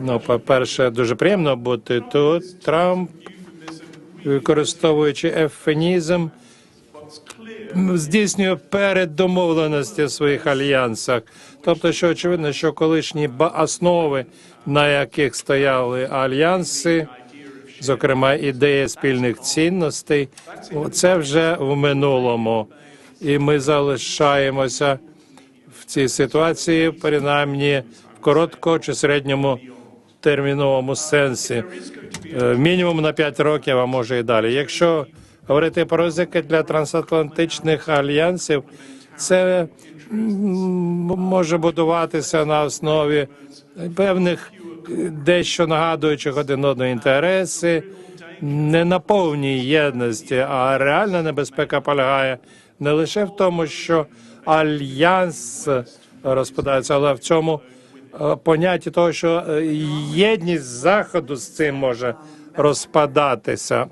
Ну, по-перше, дуже приємно бути тут. Трамп, використовуючи ефемізм, здійснює переддомовленості в своїх альянсах. Тобто, що очевидно, що колишні основи, на яких стояли альянси, зокрема ідея спільних цінностей, це вже в минулому. І ми залишаємося в цій ситуації, принаймні в коротко чи середньому терміновому сенсі. Е, Мінімум на 5 років, а може і далі. Якщо говорити про ризики для трансатлантичних альянсів, це може будуватися на основі певних дещо нагадуючих один одного інтереси, не на повній єдності, а реальна небезпека полягає не лише в тому, що альянс розпадається, але в цьому е, понятті того, що е, єдність заходу з цим може розпадатися.